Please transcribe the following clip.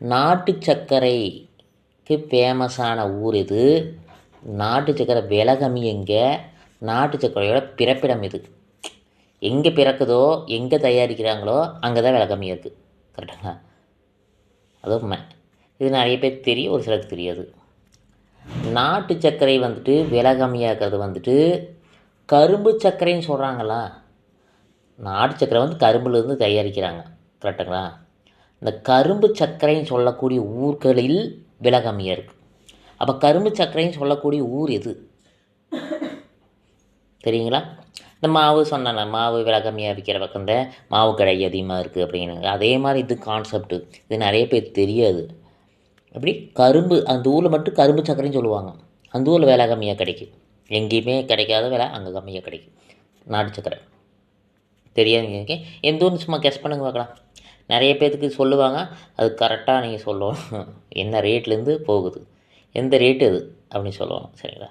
நாட்டு சர்க்கரைக்கு ஃபேமஸான ஊர் இது நாட்டு சர்க்கரை விலை கம்மி எங்கே? நாட்டு சர்க்கரையோட பிறப்பிடம் இது எங்கே பிறக்குதோ எங்கே தயாரிக்கிறாங்களோ அங்கே தான் விலை கம்மியாக இருக்குது கரெக்டுங்களா அது உண்மை. இது நிறைய பேர் தெரியும் ஒரு சிலருக்கு தெரியாது. நாட்டு சர்க்கரை வந்துட்டு விலை கம்மியாக இருக்கிறது வந்துட்டு கரும்பு சர்க்கரைன்னு சொல்கிறாங்களா நாட்டு சர்க்கரை வந்து கரும்புலேருந்து தயாரிக்கிறாங்க. கரெக்டுங்களா இந்த கரும்பு சர்க்கரைன்னு சொல்லக்கூடிய ஊர்களில் விலை கம்மியாக இருக்குது அப்போ கரும்பு சர்க்கரைன்னு சொல்லக்கூடிய ஊர் எது? தெரியுங்களா? இந்த மாவு சொன்னேன்ல மாவு விலை கம்மியாக விற்கிற பக்கம் இந்த மாவு கடை அதிகமாக இருக்குது அப்படின்னு அதே மாதிரி இது கான்செப்ட்டு இது நிறைய பேர் தெரியாது. அப்படி கரும்பு அந்த ஊரில் மட்டும் கரும்பு சர்க்கரைன்னு சொல்லுவாங்க. அந்த ஊரில் விலை கம்மியாக கிடைக்கும். எங்கேயுமே கிடைக்காத விலை அங்கே கம்மியாக கிடைக்கும். நாட்டு சர்க்கரை. தெரியாதுங்க. எந்த ஊர்னு சும்மா கெஸ் பண்ணுங்க பார்க்கலாம். நிறைய பேர்த்துக்கு சொல்லுவாங்க அது கரெக்டாக நீங்கள் சொல்லணும். என்ன ரேட்லேருந்து போகுது? எந்த ரேட்டு அது அப்படின்னு சொல்லணும் சரிங்களா?